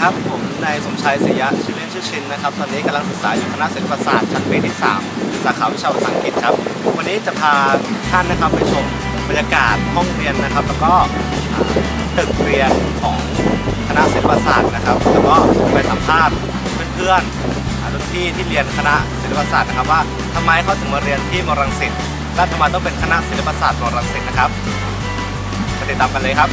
ครับ ผมนายสมชายศรียะชื่อเล่นชื่อชินนะครับ ตอนนี้กำลังศึกษาอยู่คณะศิลปศาสตร์ชั้นปีที่ 3 สาขาวิชาภาษาอังกฤษครับ วันนี้จะพาท่านนะครับไปชมบรรยากาศห้องเรียนนะครับ แล้วก็ตึกเรียนของคณะศิลปศาสตร์นะครับ แล้วก็ไปสัมภาษณ์เพื่อนๆอ่ารุ่นพี่ที่เรียนคณะศิลปศาสตร์นะครับว่าทำไมเขาถึงมาเรียนที่มรังสิตและทำไมต้องเป็นคณะศิลปศาสตร์มรังสิตนะครับไปติดตามกันเลยครับ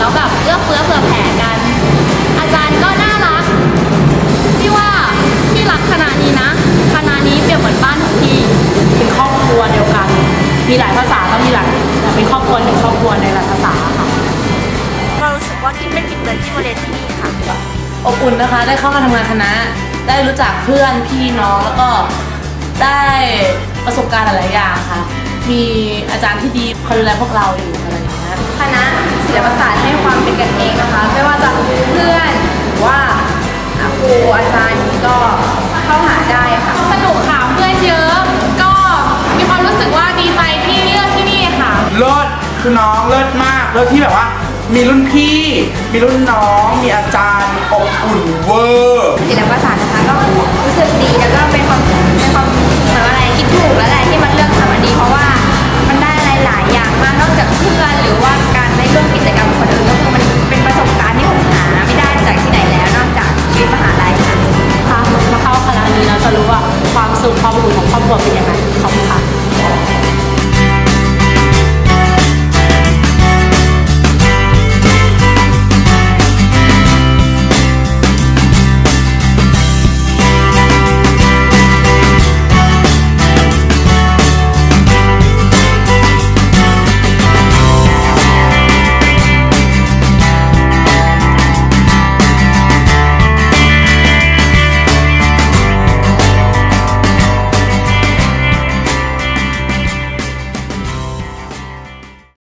แล้วแบบเอื้อเฟื้อเผื่อแผ่กัน อาจารย์ก็น่ารักพี่ว่าพี่รักคณะนี้นะคณะนี้เปรียบเหมือนบ้านของพี่เป็นครอบครัวเดียวกัน มีหลายภาษาก็มีหลายแต่เป็นครอบครัวหนึ่งครอบครัวในหลายภาษาค่ะเรารู้สึกว่ากินไม่ผิดเลยที่มาเรียนที่นี่ค่ะอบอุ่นนะคะได้เข้ามาทำงานคณะ ได้รู้จักเพื่อนพี่น้องแล้วก็ได้ประสบการณ์หลายๆอย่างค่ะ มีอาจารย์ที่ดีคอยดูแลพวกเราอยู่อะไรอย่างเงี้ยคณะ ศิลปศาสตร์ให้ความเป็นกันเองนะคะ ไม่ว่าจะเพื่อนหรือว่าครูอาจารย์ก็เข้าหาได้ค่ะ สนุกค่ะเพื่อนเยอะ ก็มีความรู้สึกว่าดีใจที่เลือกที่นี่ค่ะ เลิศคือน้องเลิศมากเลิศที่แบบว่า มีรุ่นพี่ มีรุ่นน้อง มีอาจารย์อบอุ่นเวอร์ศิลปศาสตร์นะคะก็รู้สึกดี Bây.